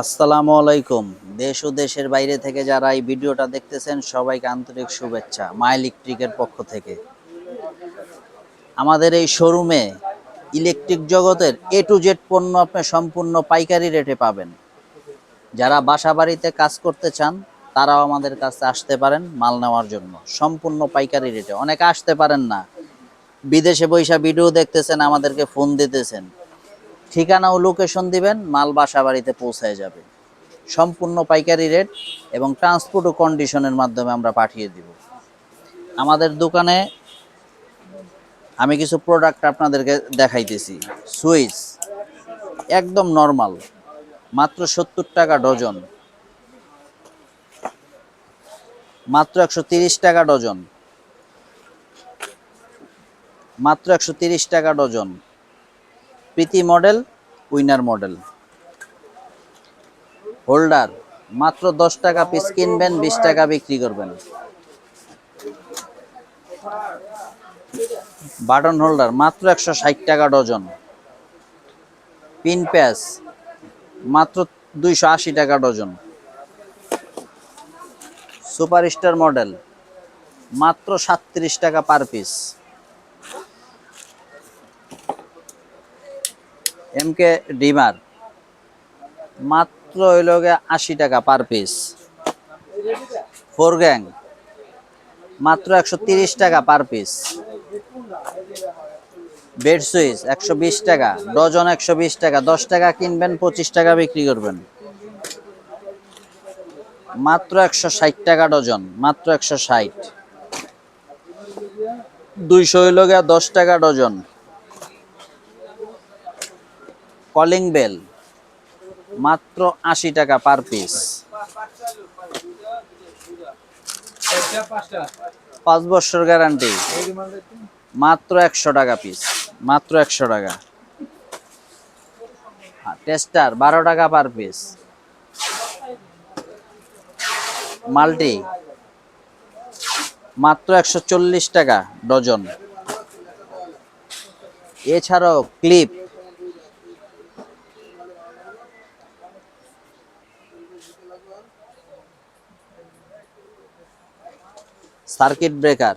আসসালামু আলাইকুম। দেশ ও দেশের বাইরে থেকে যারা এই ভিডিওটা দেখতেছেন, সবাইকে আন্তরিক শুভেচ্ছা মা ইলেকট্রিকের পক্ষ থেকে। আমাদের এই শোরুমে ইলেকট্রিক জগতের এ টু জেড পণ্য আপনি সম্পূর্ণ পাইকারি রেটে পাবেন। যারা বাসা বাড়িতে কাজ করতে চান, তারাও আমাদের কাছে আসতে পারেন মাল নেওয়ার জন্য। সম্পূর্ণ পাইকারি রেটে। অনেকে আসতে পারেন না। বিদেশে বৈশা ভিডিও দেখতেছেন, আমাদেরকে ফোন দিতেছেন। ঠিকানা ও লোকেশন দিবেন, মাল বাসা বাড়িতে পৌঁছায় যাবে। সম্পূর্ণ পাইকারি রেট এবং ট্রান্সপোর্ট ও কন্ডিশনের মাধ্যমে আমরা পাঠিয়ে দিব। আমাদের দোকানে আমি কিছু প্রোডাক্ট আপনাদেরকে দেখাইতেছি। সুইচ একদম নর্মাল মাত্র সত্তর টাকা ডজন মাত্র একশো টাকা ডজন মাত্র একশো টাকা dozen Preeti model, winner model. Holder, মাত্র দশ টাকা পিস কিনবেন, বিশ টাকা বিক্রি করবেন। বাটন হোল্ডার, মাত্র একশো ষাট টাকা ডজন। পিন প্যাচ, মাত্র দুইশো আশি টাকা ডজন। সুপারস্টার মডেল, মাত্র সাতত্রিশ টাকা পার পিস এমকে ডিমার। মাত্র হইল আশি টাকা পার পিস ফোর গ্যাং মাত্র একশো তিরিশ টাকা পার পিস বেড সুইচ একশো বিশ টাকা, ডজন একশো বিশ টাকা, দশ টাকা কিনবেন, পঁচিশ টাকা বিক্রি করবেন। মাত্র একশো ষাট টাকা ডজন, মাত্র একশো ষাট। দুইশো গিয়া দশ টাকা ডজন। কলিং বেল মাত্র আশি টাকা পার পিস পাঁচ বছর গ্যারান্টি মাত্র একশো টাকা পিস মাত্র একশো টাকা। টেস্টার বারো টাকা পার পিস মাল্টি, মাত্র একশো চল্লিশ টাকা ডজন এছাড়াও ক্লিপ সার্কিট ব্রেকার,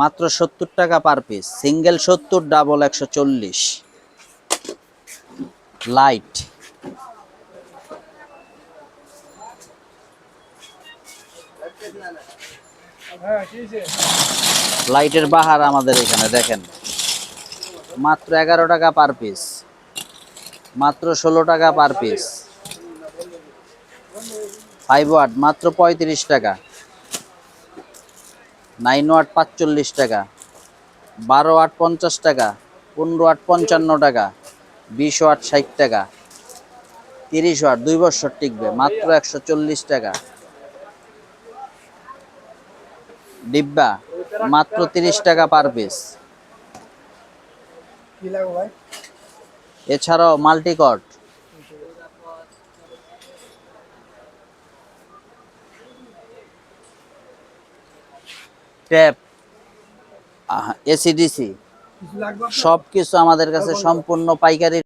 মাত্র সত্তর টাকা পার পিস, সিঙ্গেল সত্তর, ডাবল একশো চল্লিশ। লাইট। লাইটের বাহার আমাদের এখানে, দেখেন। মাত্র এগারো টাকা পার পিস, মাত্র ষোলো টাকা পার পিস। ফাইভ ওয়াট, মাত্র পঁয়ত্রিশ টাকা। নাইন ওয়াট পাঁচচল্লিশ টাকা বারো আট পঞ্চাশ টাকা পনেরো আট পঞ্চান্ন টাকা বিশ ওয়াট ষাট টাকা তিরিশ ওয়াট দুই বছর টিকবে মাত্র একশো চল্লিশ টাকা। ডিব্বা মাত্র তিরিশ টাকা পার পিস এছাড়াও মাল্টিকট ট্যাপ এসিডিসি সব কিছু আমাদের কাছে সম্পূর্ণ পাইকারি